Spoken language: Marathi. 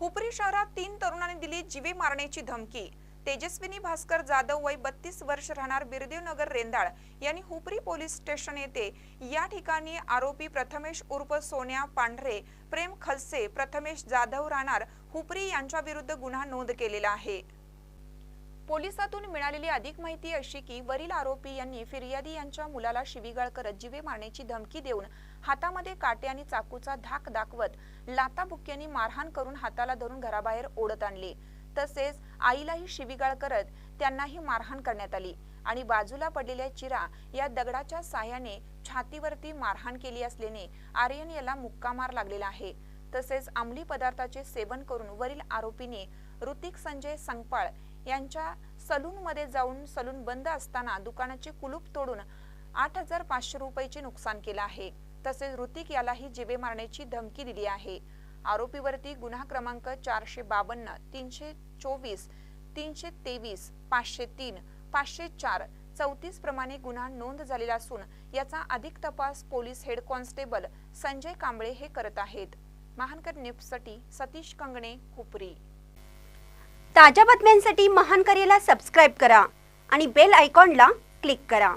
हुपरी शहरात तीन तरुणांनी दिली जीवे मारण्याची धमकी. तेजस्विनी भास्कर जाधव वय बत्तीस वर्ष राहणार बिरदेव नगर रेंदाळ यांनी हुपरी पोलीस स्टेशन येथे या ठिकाणी आरोपी प्रथमेश उर्फ सोन्या पांढरे प्रेम खलसे प्रथमेश जाधव राहणार हुपरी यांच्या विरुद्ध गुन्हा नोंद केलेला आहे. पोलिसातून मिळालेली अधिक माहिती अशी की वरील आरोपी यांनी फिर्यादी यांच्या मुलाला शिवीगाळ करत जीवे मारण्याची धमकी देऊन हातामध्ये काटे आणि चाकूचा धाक दाखवत लाताबुक्क्यांनी मारहाण करून हाताला धरून घराबाहेर ओढत आणले. तसेच आईलाही शिवीगाळ करत त्यांनाही मारहाण करण्यात आली आणि बाजूला पडलेल्या चिरा या दगडाच्या साह्याने छातीवरती मारहाण केली असल्याने आर्यन याला मुक्कामार लागलेला आहे. तसेच अंमली पदार्थाचे सेवन करून वरील आरोपीने ऋतिक संजय संगपाळ यांच्या सलूनमध्ये जाऊन सलून बंद असताना दुकानाचे कुलूप तोडून आठ हजार पाचशे रुपयाचे नुकसान केलं आहे. तसेच ऋतिक यालाही जिवे मारण्याची धमकी दिली आहे. आरोपीवरती गुन्हा क्रमांक चारशे बावन्न तीनशे चोवीस तीनशे तेवीस पाचशे तीन पाचशे चार चौतीस प्रमाणे गुन्हा नोंद झालेला असून याचा अधिक तपास police head constable Sanjay Kamble हे करत आहेत. महानकर न्यूजसाठी सतीश कंगणे खुपरी ताज्या बातम्यांसाठी महानकरेला सबस्क्राईब करा आणि बेल आयकॉनला क्लिक करा.